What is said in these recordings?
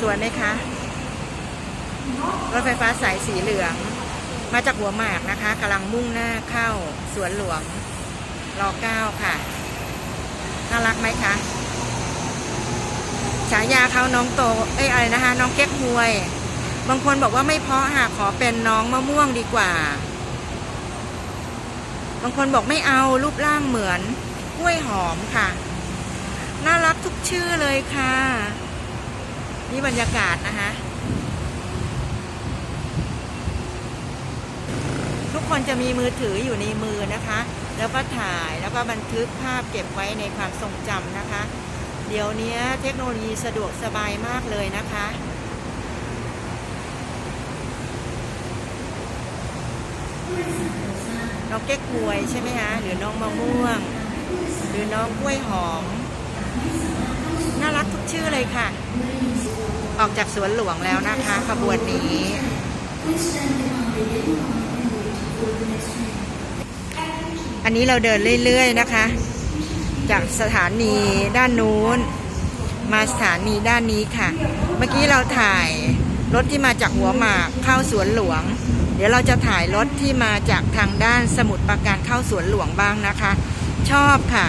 สวยไหมคะ รถไฟฟ้าสายสีเหลือง มาจากหัวหมากนะคะกำลังมุ่งหน้าเข้าสวนหลวงรอเก้าค่ะ น่ารักไหมคะ ฉายาเขาน้องโต เอ้ยอะไรนะคะ น้องเก๊กมวย บางคนบอกว่าไม่เพาะค่ะขอเป็นน้องมะม่วงดีกว่า บางคนบอกไม่เอารูปร่างเหมือนกล้วยหอมค่ะ ทุกชื่อเลยค่ะ นี่บรรยากาศนะคะ ทุกคนจะมีมือถืออยู่ในมือนะคะ แล้วก็ถ่ายแล้วก็บันทึกภาพเก็บไว้ในความทรงจำนะคะ เดี๋ยวนี้เทคโนโลยีสะดวกสบายมากเลยนะคะน้องเก๊กฮวยใช่ไหมคะหรือน้องมะม่วง หรือน้องกล้วยหอม น่ารักทุกชื่อเลยค่ะ ออกจากสวนหลวงแล้วนะคะ ขบวนนี้ อันนี้เราเดินเรื่อยๆนะคะ จากสถานีด้านนู้น มาสถานีด้านนี้ค่ะ เมื่อกี้เราถ่ายรถที่มาจากหัวหมากเข้าสวนหลวง เดี๋ยวเราจะถ่ายรถที่มาจากทางด้านสมุทรปราการเข้าสวนหลวงบ้างนะคะ ชอบค่ะ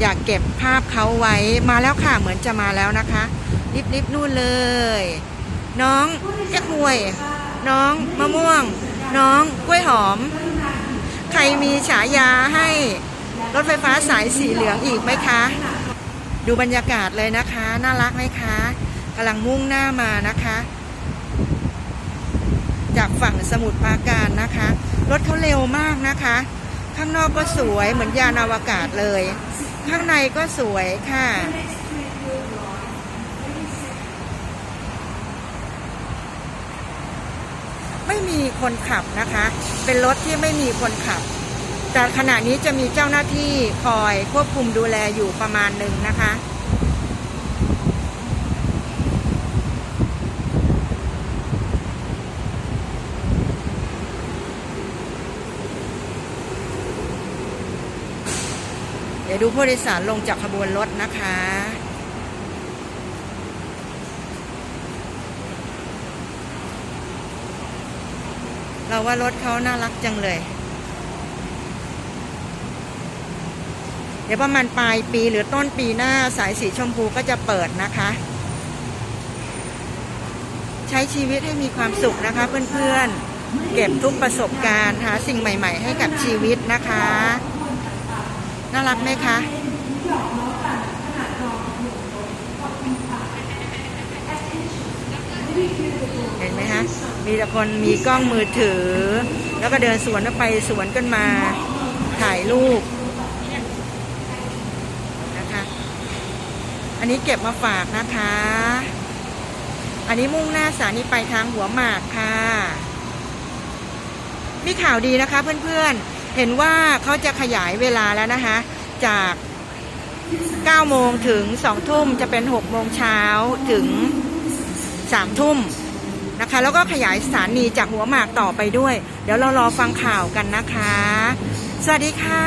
อยากเก็บภาพเขาไว้มาแล้วค่ะเหมือนจะมาแล้วนะคะรีบๆนู่นเลย น้องแก้ควย น้องมะม่วง น้องกล้วยหอม ใครมีฉายาให้รถไฟฟ้าสายสีเหลืองอีกไหมคะ ดูบรรยากาศเลยนะคะ น่ารักไหมคะกำลังมุ่งหน้ามานะคะ จากฝั่งสมุทรปราการนะคะ รถเขาเร็วมากนะคะ ข้างนอกก็สวยเหมือนยานอวกาศเลย ข้างในก็สวยค่ะ ไม่มีคนขับนะคะ เป็นรถที่ไม่มีคนขับ แต่ขณะนี้จะมีเจ้าหน้าที่คอยควบคุมดูแลอยู่ประมาณหนึ่งนะคะ เดี๋ยวดูผู้โดยสารลงจากขบวนรถนะคะ เราว่ารถเขาน่ารักจังเลย เดี๋ยวประมาณปลายปีหรือต้นปีหน้าสายสีชมพูก็จะเปิดนะคะ ใช้ชีวิตให้มีความสุขนะคะเพื่อนๆ เก็บทุกประสบการณ์หาสิ่งใหม่ ๆ ให้กับชีวิตนะคะ รักไหมคะเห็นไหมคะมีแต่คนมีกล้องมือถือ แล้วก็เดินสวนไปสวนกันมาถ่ายรูปนะคะ อันนี้เก็บมาฝากนะคะ อันนี้มุ่งหน้าสถานีไปทางหัวหมากค่ะ มีข่าวดีนะคะเพื่อนๆ เห็นว่าเขาจะขยายเวลาแล้วนะคะ จาก 9 โมงถึง 2 ทุ่มจะเป็น 6 โมงเช้าถึง 3 ทุ่มนะคะ แล้วก็ขยายสถานีจากหัวหมากต่อไปด้วย เดี๋ยวเรารอฟังข่าวกันนะคะ สวัสดีค่ะ